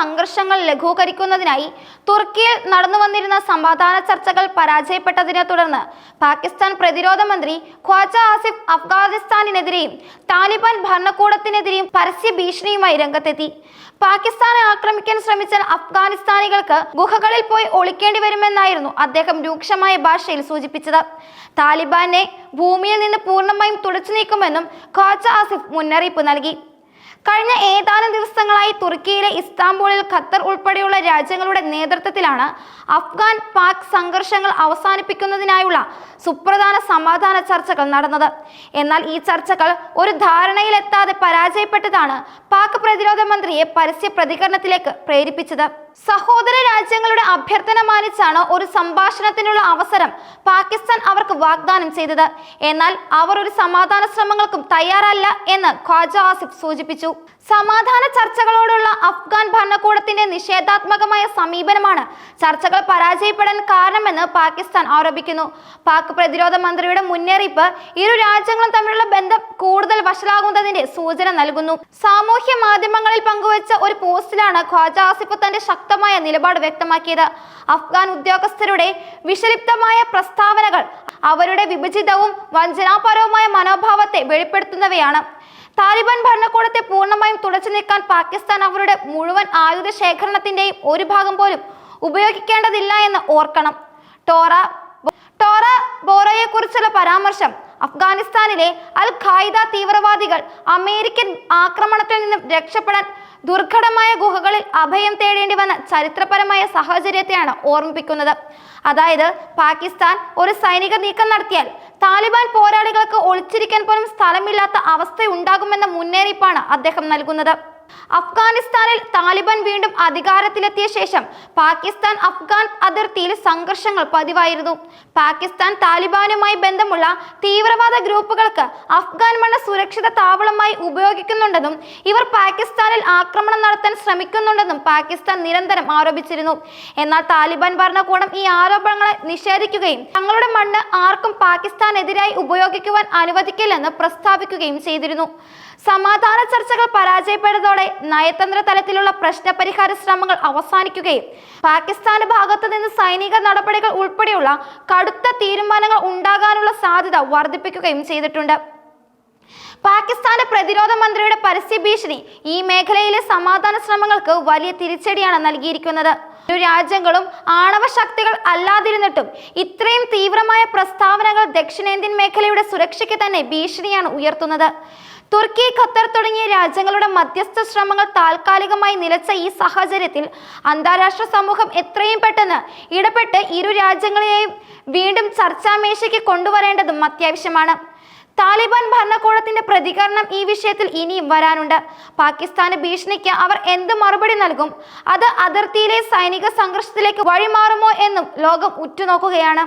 സംഘർഷങ്ങൾ ലഘൂകരിക്കുന്നതിനായി തുർക്കിയിൽ നടന്നു വന്നിരുന്ന സമാധാന ചർച്ചകൾ പരാജയപ്പെട്ടതിനെ തുടർന്ന് പാകിസ്ഥാൻ പ്രതിരോധ മന്ത്രി ഖ്വാജ ആസിഫ് അഫ്ഗാനിസ്ഥാനിനെതിരെയും താലിബാൻ ഭരണകൂടത്തിനെതിരെയും പരസ്യ ഭീഷണിയുമായി രംഗത്തെത്തി. പാകിസ്ഥാനെ ആക്രമിക്കാൻ ശ്രമിച്ച അഫ്ഗാനിസ്ഥാനികൾക്ക് ഗുഹകളിൽ പോയി ഒളിക്കേണ്ടി വരുമെന്നായിരുന്നു അദ്ദേഹം രൂക്ഷമായ ഭാഷയിൽ സൂചിപ്പിച്ചത്. താലിബാനെ ഭൂമിയിൽ നിന്ന് പൂർണമായും തുടച്ചു നീക്കുമെന്നും ഖ്വാജ ആസിഫ് മുന്നറിയിപ്പ് നൽകി. കഴിഞ്ഞ ഏതാനും ദിവസങ്ങളായി തുർക്കിയിലെ ഇസ്താംബൂളിൽ ഖത്തർ ഉൾപ്പെടെയുള്ള രാജ്യങ്ങളുടെ നേതൃത്വത്തിലാണ് അഫ്ഗാൻ പാക് സംഘർഷങ്ങൾ അവസാനിപ്പിക്കുന്നതിനായുള്ള സുപ്രധാന സമാധാന ചർച്ചകൾ നടന്നത്. എന്നാൽ ഈ ചർച്ചകൾ ഒരു ധാരണയിലെത്താതെ പരാജയപ്പെട്ടതാണ് പാക് പ്രതിരോധ മന്ത്രിയെ പരസ്യ പ്രതികരണത്തിലേക്ക് പ്രേരിപ്പിച്ചത്. സഹോദര രാജ്യങ്ങളുടെ അഭ്യർത്ഥന മാനിച്ചാണ് ഒരു സംഭാഷണത്തിനുള്ള അവസരം പാകിസ്ഥാൻ അവർക്ക് വാഗ്ദാനം ചെയ്തത്. എന്നാൽ അവർ ഒരു സമാധാന ശ്രമങ്ങൾക്കും തയ്യാറല്ല എന്ന് ഖ്വാജ ആസിഫ് സൂചിപ്പിച്ചു. സമാധാന ചർച്ചകളോടുള്ള അഫ്ഗാൻ ഭരണകൂടത്തിന്റെ നിഷേധാത്മകമായ സമീപനമാണ്. ചർച്ചകൾ പരാജയപ്പെടാൻ കാരണമെന്ന് പാകിസ്ഥാൻ ആരോപിക്കുന്നു. പാക് പ്രതിരോധ മന്ത്രിയുടെ മുന്നറിയിപ്പ് ഇരു രാജ്യങ്ങളും തമ്മിലുള്ള ബന്ധം കൂടുതൽ വഷളാകുന്നതിന്റെ സൂചന നൽകുന്നു. സാമൂഹ്യ മാധ്യമങ്ങളിൽ പങ്കുവച്ച ഒരു പോസ്റ്റിലാണ് ഖ്വാജ ആസിഫ് തന്റെ ശക്തമായ നിലപാട് വ്യക്തമാക്കിയത്. അഫ്ഗാൻ ഉദ്യോഗസ്ഥരുടെ വിഷലിപ്തമായ പ്രസ്താവനകൾ അവരുടെ വിഭജിതവും വഞ്ചനാപരവുമായ മനോഭാവത്തെ വെളിപ്പെടുത്തുന്നവയാണ്. താലിബാൻ ഭരണകൂടത്തെ പൂർണമായും തുടച്ചു നീക്കാൻ പാകിസ്ഥാൻ അവരുടെ മുഴുവൻ ആയുധ ശേഖരണത്തിന്റെയും ഒരു ഭാഗം പോലും ഉപയോഗിക്കേണ്ടതില്ല എന്ന് ഓർക്കണം. ടോറ ടോറ ബോറയെ കുറിച്ചുള്ള പരാമർശം അഫ്ഗാനിസ്ഥാനിലെ അൽ ഖായിദ തീവ്രവാദികൾ അമേരിക്കൻ ആക്രമണത്തിൽ നിന്നും രക്ഷപ്പെടാൻ ദുർഘടമായ ഗുഹകളിൽ അഭയം തേടേണ്ടി വന്ന ചരിത്രപരമായ സാഹചര്യത്തെയാണ് ഓർമ്മിപ്പിക്കുന്നത്. അതായത് പാകിസ്ഥാൻ ഒരു സൈനിക നീക്കം നടത്തിയാൽ താലിബാൻ പോരാളികൾക്ക് ഒളിച്ചിരിക്കാൻ പോലും സ്ഥലമില്ലാത്ത അവസ്ഥയുണ്ടാകുമെന്ന മുന്നറിയിപ്പാണ് അദ്ദേഹം നൽകുന്നത്. അഫ്ഗാനിസ്ഥാനിൽ താലിബാൻ വീണ്ടും അധികാരത്തിലെത്തിയ ശേഷം പാകിസ്ഥാൻ അഫ്ഗാൻ അതിർത്തിയിൽ സംഘർഷങ്ങൾ പതിവായിരുന്നു. പാകിസ്ഥാൻ താലിബാനുമായി ബന്ധമുള്ള തീവ്രവാദ ഗ്രൂപ്പുകൾക്ക് അഫ്ഗാൻ മണ്ണ് സുരക്ഷിത താവളമായി ഉപയോഗിക്കുന്നുണ്ടെന്നും ഇവർ പാകിസ്ഥാനിൽ ആക്രമണം നടത്താൻ ശ്രമിക്കുന്നുണ്ടെന്നും പാകിസ്ഥാൻ നിരന്തരം ആരോപിച്ചിരുന്നു. എന്നാൽ താലിബാൻ ഭരണകൂടം ഈ ആരോപണങ്ങളെ നിഷേധിക്കുകയും തങ്ങളുടെ മണ്ണ് ആർക്കും പാകിസ്ഥാനെതിരായി ഉപയോഗിക്കുവാൻ അനുവദിക്കില്ലെന്ന് പ്രസ്താവിക്കുകയും ചെയ്തിരുന്നു. സമാധാന ചർച്ചകൾ പരാജയപ്പെട്ടതോടെ നയതന്ത്ര തലത്തിലുള്ള പ്രശ്നപരിഹാര ശ്രമങ്ങൾ അവസാനിക്കുകയും പാകിസ്ഥാന്റെ ഭാഗത്തു നിന്ന് സൈനിക നടപടികൾ ഉൾപ്പെടെയുള്ള കടുത്ത തീരുമാനങ്ങൾ ഉണ്ടാകാനുള്ള സാധ്യത വർദ്ധിപ്പിക്കുകയും ചെയ്തിട്ടുണ്ട്. പാകിസ്ഥാന്റെ പ്രതിരോധ മന്ത്രിയുടെ പരസ്യ ഭീഷണി ഈ മേഖലയിലെ സമാധാന ശ്രമങ്ങൾക്ക് വലിയ തിരിച്ചടിയാണ് നൽകിയിരിക്കുന്നത്. ഇരു രാജ്യങ്ങളും ആണവ ശക്തികൾ അല്ലാതിരുന്നിട്ടും ഇത്രയും തീവ്രമായ പ്രസ്താവനകൾ ദക്ഷിണേന്ത്യൻ മേഖലയുടെ സുരക്ഷയ്ക്ക് തന്നെ ഭീഷണിയാണ് ഉയർത്തുന്നത്. തുർക്കി ഖത്തർ തുടങ്ങിയ രാജ്യങ്ങളുടെ മധ്യസ്ഥ ശ്രമങ്ങൾ താൽക്കാലികമായി നിലച്ച ഈ സാഹചര്യത്തിൽ അന്താരാഷ്ട്ര സമൂഹം എത്രയും പെട്ടെന്ന് ഇടപെട്ട് ഇരു രാജ്യങ്ങളെയും വീണ്ടും ചർച്ചാമേശയ്ക്ക് കൊണ്ടുവരേണ്ടതും അത്യാവശ്യമാണ്. താലിബാൻ ഭരണകൂടത്തിന്റെ പ്രതികരണം ഈ വിഷയത്തിൽ ഇനിയും വരാനുണ്ട്. പാകിസ്ഥാന് ഭീഷണിക്ക് അവർ എന്ത് മറുപടി നൽകും? അത് അതിർത്തിയിലെ സൈനിക സംഘർഷത്തിലേക്ക് വഴിമാറുമോ എന്നും ലോകം ഉറ്റുനോക്കുകയാണ്.